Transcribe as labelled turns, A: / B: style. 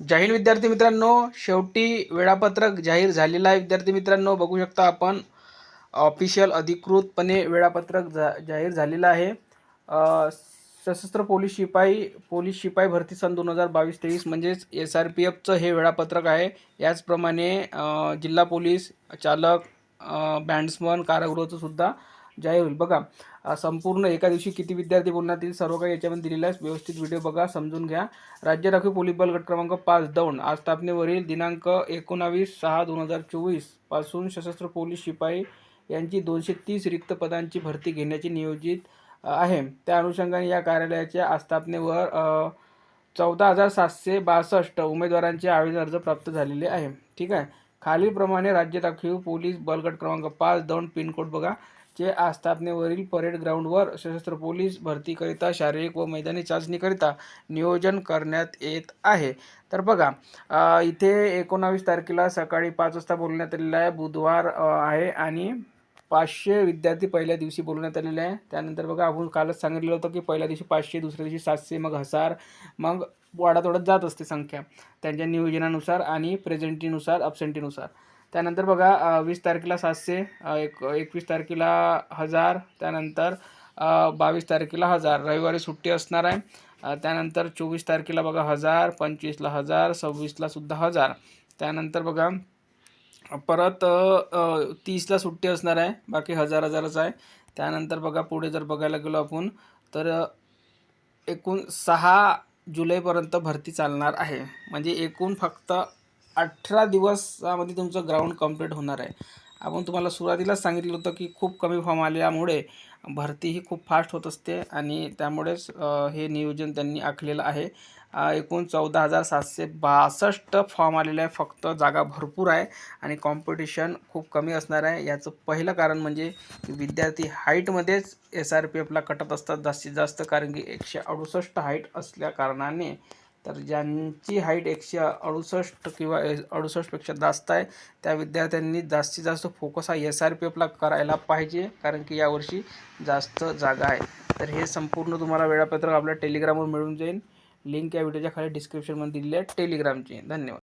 A: जाहीर विद्यार्थी मित्रांनो शेवटी वेळापत्रक जाहीर झालेलं आहे. विद्यार्थी मित्रांनो बघू शकता आपण ऑफिशियल अधिकृतपणे वेळापत्रक जा जाहीर झालेलं आहे. सशस्त्र पोलीस शिपाई पोलीस शिपाई भरती सन दोन हजार बावीस तेवीस म्हणजेच एस आर पी एफचं हे वेळापत्रक आहे. याचप्रमाणे जिल्हा पोलीस चालक बँड्समन कारागृहाचं सुद्धा जाहीर होईल. बघा संपूर्ण एका दिवशी किती विद्यार्थी बोलण्यात येईल सर्व काही याच्यामध्ये दिलेलं आहे. व्यवस्थित व्हिडिओ बघा समजून घ्या. राज्य राखीव पोलीस बल गट क्रमांक पाच दौंड. आज स्थापनेवरील दिनांक एकोणावीस सहा दोन हजार चोवीसपासून सशस्त्र पोलीस शिपाई यांची दोनशे तीस रिक्त पदांची भरती घेण्याची नियोजित आहे. त्या अनुषंगाने या कार्यालयाच्या आस्थापनेवर चौदा हजार सातशे बासष्ट उमेदवारांचे आवेदन अर्ज प्राप्त झालेले आहे. ठीक आहे? खालीलप्रमाणे राज्य राखीव पोलीस बलगट क्रमांक पाच दौंड पिनकोड बघा. चे आस्थापनेवरील परेड ग्राउंडवर सशस्त्र पोलीस भरतीकरिता शारीरिक व मैदानी चाचणीकरिता नियोजन करण्यात येत आहे. तर बघा इथे एकोणावीस तारखेला सकाळी पाच वाजता बोलण्यात आलेलं आहे. बुधवार आहे आणि पाचशे विद्यार्थी पहिल्या दिवशी बोलवण्यात आलेले आहे. त्यानंतर बघा आपण कालच सांगितलेलं होतं की पहिल्या दिवशी पाचशे दुसऱ्या दिवशी सातशे मग हजार मग वाढत वाढत जात असते संख्या. त्यांच्या नियोजनानुसार आणि प्रेझेंटीनुसार अब्सेंटीनुसार त्यानंतर बघा वीस तारखेला सातशे एक एकवीस तारखेला हजार त्यानंतर बावीस तारखेला हजार. रविवारी सुट्टी असणार आहे. त्यानंतर चोवीस तारखेला बघा हजार पंचवीसला हजार सव्वीसला सुद्धा हजार. त्यानंतर बघा परत तीसला सुट्टी असणार आहे. बाकी हजार हजारच आहे. त्यानंतर बघा पुढे जर बघायला गेलो आपण तर एकूण सहा जुलैपर्यंत भरती चालणार आहे. म्हणजे एकूण फक्त अठरा दिवसामध्ये तुमचं ग्राउंड कंप्लीट होणार आहे. आपण तुम्हाला सुरुवातीलाच सांगितलं होतं की खूप कमी फॉर्म आल्यामुळे भरती ही खूप फास्ट होत असते आणि त्यामुळेच हे नियोजन त्यांनी आखलेलं आहे. एकूण चौदा हजार सातशे बासष्ट फॉर्म आलेले आहे. फक्त जागा भरपूर आहे आणि कॉम्पिटिशन खूप कमी असणार आहे. याचं पहिलं कारण म्हणजे विद्यार्थी हाईटमध्येच एस आर पी एफला कटत असतात. जास्तीत जास्त कारण की एकशे अडुसष्ट हाईट असल्या कारणाने तर ज्यांची हाईट एकशे अडुसष्ट किंवा अडुसष्टपेक्षा जास्त आहे त्या विद्यार्थ्यांनी जास्तीत जास्त फोकस हा एस आर पी एफला करायला पाहिजे कारण की यावर्षी जास्त जागा आहे. तर हे संपूर्ण तुम्हाला वेळापत्रक आपल्या टेलिग्रामवर मिळून जाईल. लिंक या व्हिडिओच्या खाली डिस्क्रिप्शनमध्ये दिलेली आहे टेलिग्रामची धन्यवाद.